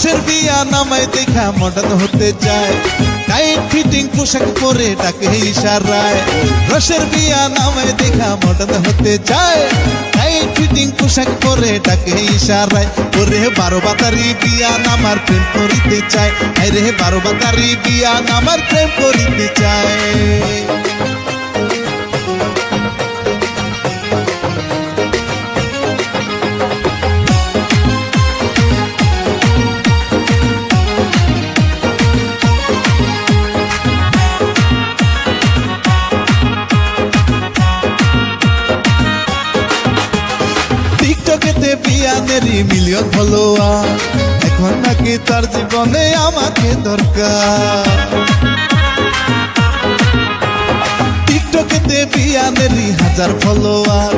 রসের বিয়া নামায় দেখা মডার্ন হতে চায়। টাইট ফিটিং পোশাক পরে ডাকে ইশারায়। রসের বিয়া নামায় দেখা মডার্ন হতে চায়। টাইট ফিটিং পোশাক পরে ডাকে ইশারায়। ওরে বারো বাতারি বিয়া নামার প্রেম করিতে চায়। আরে বারো বাতারি বিয়া নামার প্রেম করিতে চায়। বিয়ানেরই মিলিয়ন ফলোয়ার এখন নাকি তার জীবনে আমাকে দরকার। টিকটকেতে বিয়ানেরই হাজার ফলোয়ার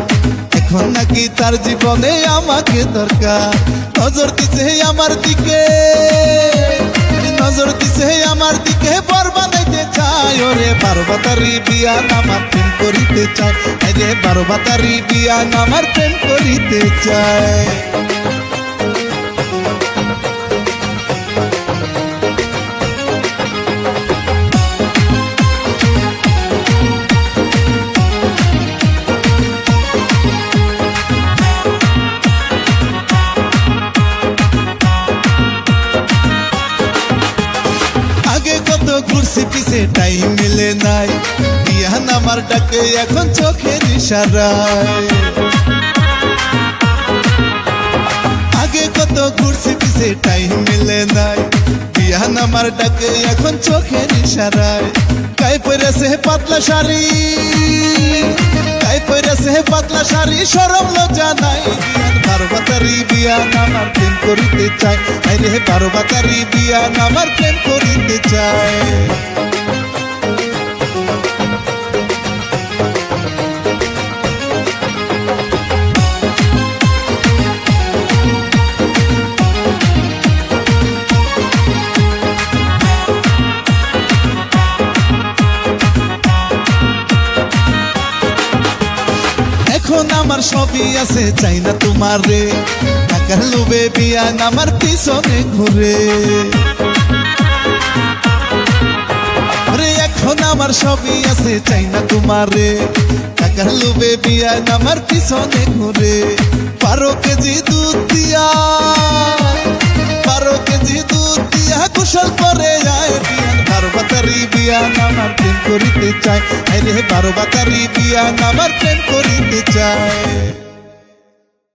এখন নাকি তার জীবনে আমাকে দরকার। নজর দিছে আমার দিকে। নজর দিছে আমার দিকে বর বানাইতে চাই ওরে বারো বাতারি বিয়া নামার প্রেম করিতে চাই রে বারো বাতারি বিয়া নামার প্রেম করিতে চায়। কত ঘুরছি পিছে টাইম মিলে নাই। বিয়ান আমার ডাকে এখন চোখের ইশারায়। আগে কত ঘুরছি পিছে টাইম মিলে নাই। বিয়ান আমার ডাকে এখন চোখের ইশারায়। গায়ে পরেছে পাতলা শাড়ি। গায়ে পরেছে পাতলা শাড়ি, সরম লজ্জা নাই। বাতারি বিয়ান আমার প্রেম করিতে চায়। আরে বারো বাতারি বিয়ান আমার প্রেম করিতে চায়। এখন আমার সবই আছে, চাই না তোমার। রে টাকার লোভে বিয়ান আমার পিছনে ঘুরে। এখন আমার সবই আছে, চাই না তোমার। রে টাকার লোভে বিয়ান আমার পিছনে ঘুরে। বারো কেজি দুধ দিয়া বাতারি নামার প্রেম করিতে চায়। আরে বারো বাতারি বিয়া নামার প্রেম করিতে চায়।